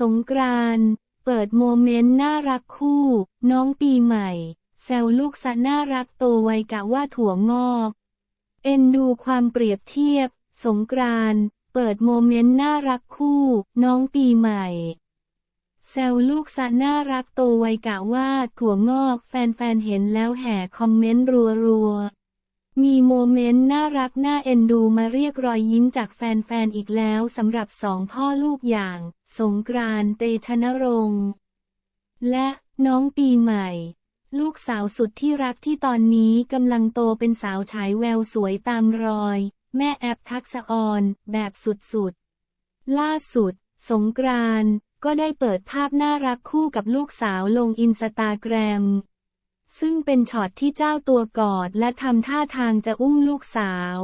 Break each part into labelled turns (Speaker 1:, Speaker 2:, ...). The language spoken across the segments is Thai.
Speaker 1: สงกรานต์เปิดโมเมนต์น่ารักคู่ น้องปีใหม่ แซวลูกสะน่ารักโตไวกะว่าถั่วงอก เอ็นดูความเปรียบเทียบ สงกรานต์เปิดโมเมนต์น่ารักคู่ น้องปีใหม่ แซวลูกสะน่ารักโตไวกะว่าถั่วงอก แฟนๆเห็นแล้วแห่คอมเมนต์รัวๆมีโมเมนต์น่ารักน่าเอ็นดูมาเรียกรอยยิ้มจากแฟนๆอีกแล้วสำหรับสองพ่อลูกอย่าง สงกรานต์เตชะนรงค์และน้องปีใหม่ ลูกสาวสุดที่รักที่ตอนนี้กำลังโตเป็นสาวฉายแววสวยตามรอย แม่แอปทักษออนแบบสุดๆ ล่าสุด สงกรานต์ก็ได้เปิดภาพน่ารักคู่กับลูกสาวลงอินสตาแกรม ซึ่งเป็นช็อตที่เจ้าตัวกอดและทำท่าทางจะอุ้มลูกสาว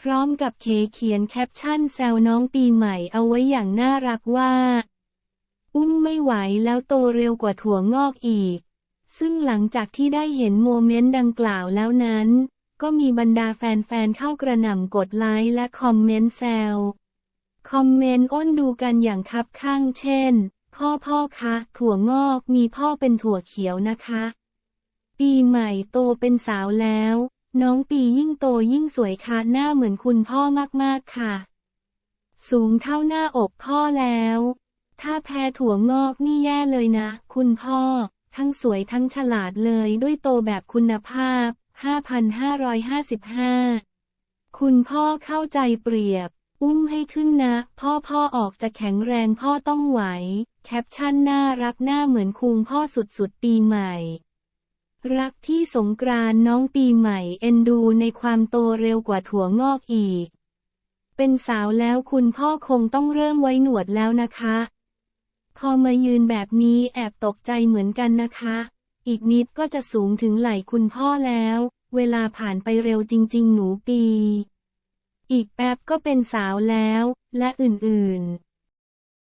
Speaker 1: พร้อมกับเคเขียนแคปชั่นแซวน้องปีใหม่เอาไว้อย่างน่ารักว่า อุ้มไม่ไหวแล้วโตเร็วกว่าถั่วงอกอีก ซึ่งหลังจากที่ได้เห็นโมเมนต์ดังกล่าวแล้วนั้น ก็มีบรรดาแฟนๆเข้ากระหน่ำกดไลค์และคอมเมนต์แซว คอมเมนต์อ้นดูกันอย่างคับข้างเช่น พ่อพ่อคะ ถั่วงอกมีพ่อเป็นถั่วเขียวนะคะ ปีใหม่โตเป็นสาวแล้ว น้องปียิ่งโตยิ่งสวยค่ะหน้าเหมือนคุณพ่อมากๆค่ะ สูงเท่าหน้าอกพ่อแล้ว ถ้าแพ้ถั่วงอกนี่แย่เลยนะ คุณพ่อ ทั้งสวยทั้งฉลาดเลยด้วยโตแบบคุณภาพ 5,555 คุณพ่อเข้าใจเปรียบ อุ้มให้ขึ้นนะ พ่อพ่อออกจะแข็งแรงพ่อต้องไหว แคปชั่นน่ารักหน้าเหมือนคุงพ่อสุดๆปีใหม่ รักที่สงกรานน้องปีใหม่เอ็นดูในความโตเร็วกว่าถั่วงอกอีก เป็นสาวแล้วคุณพ่อคงต้องเริ่มไว้หนวดแล้วนะคะ พอมายืนแบบนี้แอบตกใจเหมือนกันนะคะ อีกนิดก็จะสูงถึงไหล่คุณพ่อแล้ว เวลาผ่านไปเร็วจริง ๆ หนูปี อีกแป๊บก็เป็นสาวแล้ว และอื่นๆ